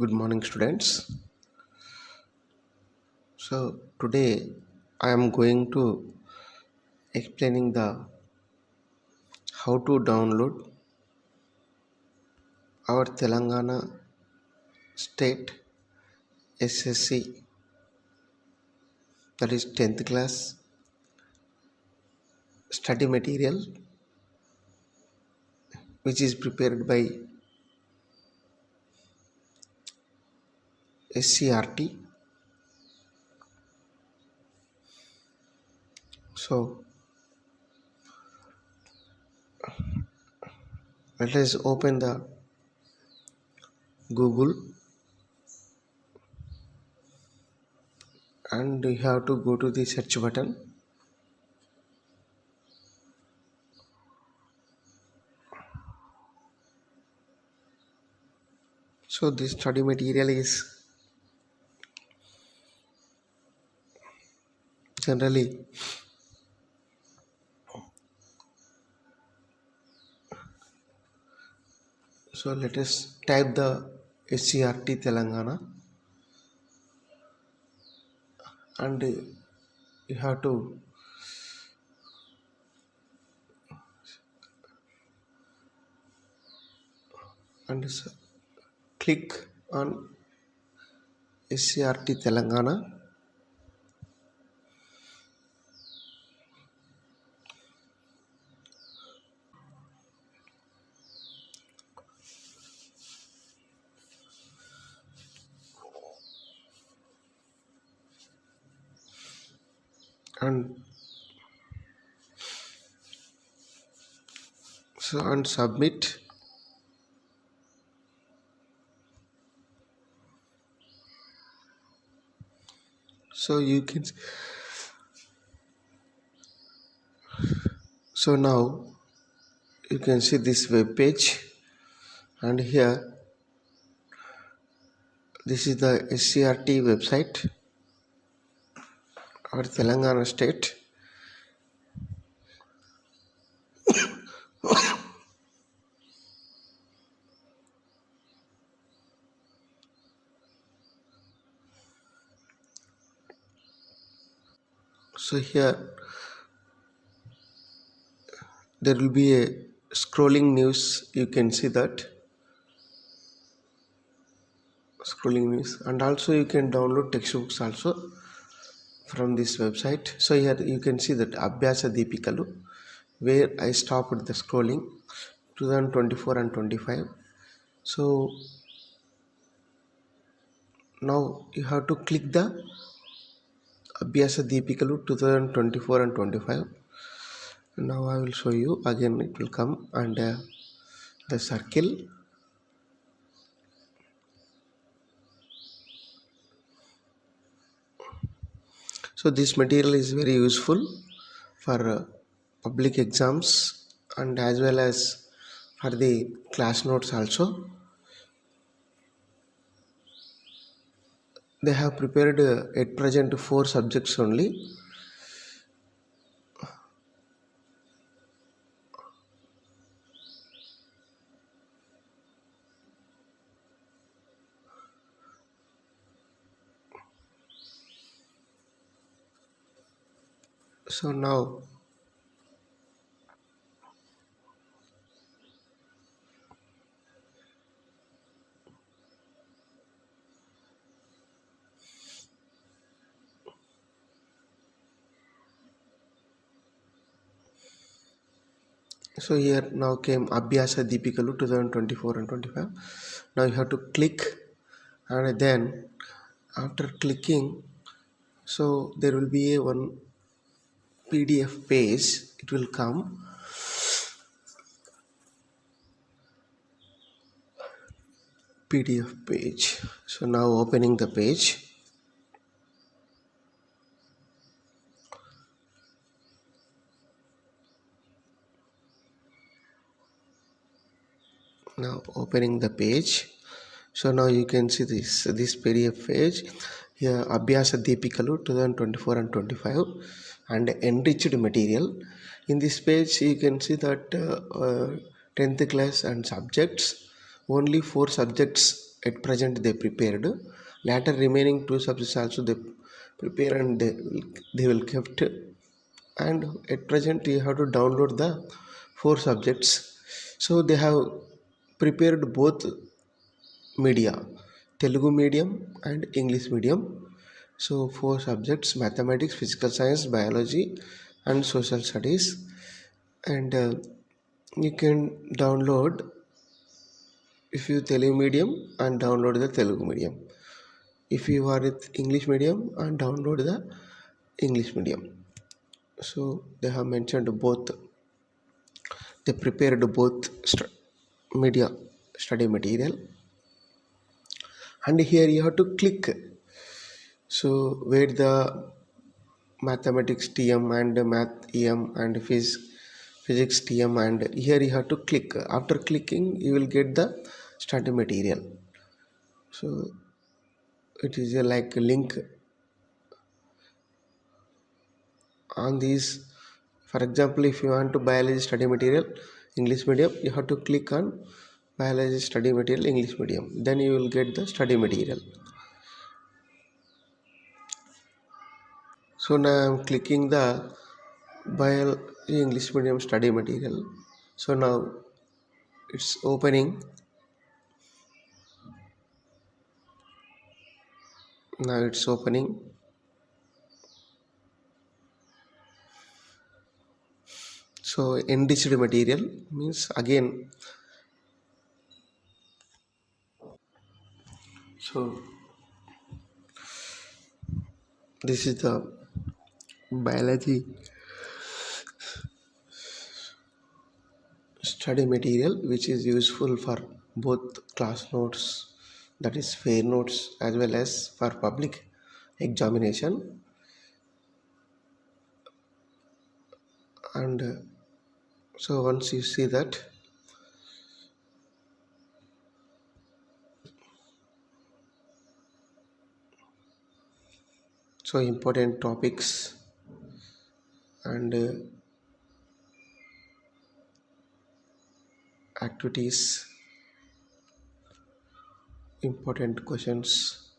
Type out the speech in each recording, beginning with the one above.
good morning students. So today i am going to explaining the how to download our telangana state ssc that is 10th class study material which is prepared by scrt so let us open the google. And you have to go to the search button. So this study material is generally so let us type the scrt telangana and you have to and s- click on scrt telangana and so and submit. So you can so now you can see this web page. And here this is the scrt website or telangana state. So here there will be a scrolling news you can see that. Scrolling news. And also you can download textbooks also from this website. So here you can see that abhyasa deepikalu where i stopped the scrolling 2024 and 25 so now you have to click the abhyasa deepikalu 2024 and 25 now i will show you again it will come and uh, the circle so this material is very useful for uh, public exams and as well as for the class notes also. They have prepared uh, at present four subjects only so now so here now came abhyasa deepikalu 2024 and 25 now you have to click and then after clicking so there will be a one pdf page it will come. Pdf page. So now opening the page. Now opening the page. So now you can see this this pdf page abhyasa deepikalu 2024 and 25 and enriched material. In this page you can see that uh, uh, 10th class and subjects. Only four subjects at present they prepared. Later remaining two subjects also they prepare and they they will kept. And at present you have to download the four subjects. So they have prepared both media telugu medium and english medium. So four subjects mathematics physical science biology and social studies. And uh, you can download if you Telugu medium and download the Telugu medium. If you are with English medium and download the English medium. So they have mentioned both. They prepared both media study material and here you have to click. So where the mathematics tm and math em and phys physics tm and here you have to click. After clicking you will get the study material. So it is a like a link. On these for example if you want to biology study material english medium you have to click on biology study material english medium. Then you will get the study material. So now i'm clicking the biology english medium study material. So now it's opening. Now it's opening. So enriched material means again so this is the biology study material which is useful for both class notes that is fair notes as well as for public examination. And so once you see that so important topics. And uh, activities. Important questions.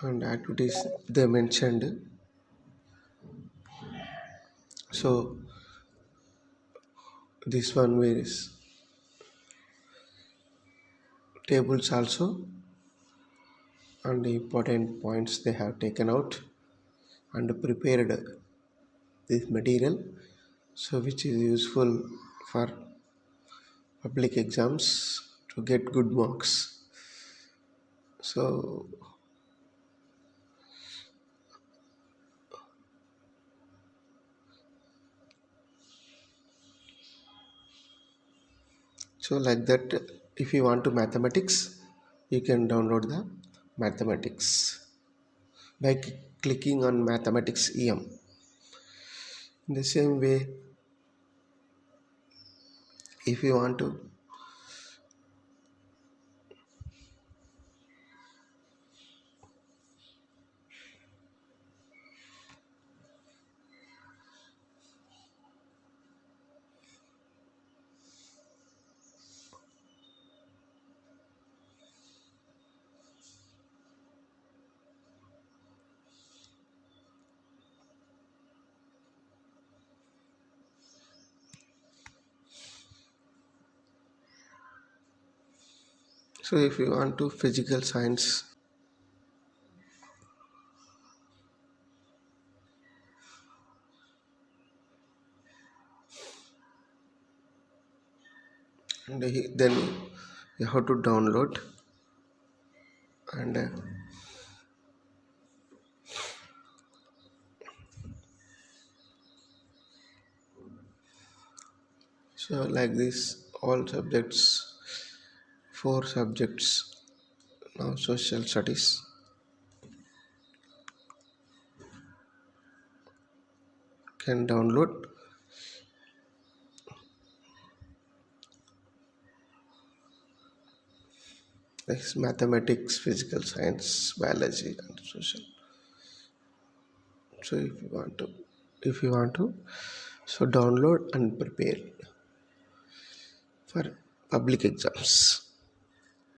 And activities they mentioned. So this one is tables also. And the important points they have taken out and prepared this material so which is useful for public exams to get good marks. So so like that if you want to mathematics you can download the mathematics by clicking on mathematics em in the same way if you want to so if you want to physical science and then you have to download and uh, so like this all subjects four subjects. Now social studies. Can download. Like mathematics physical science biology and social. So if you want to if you want to so download and prepare for public exams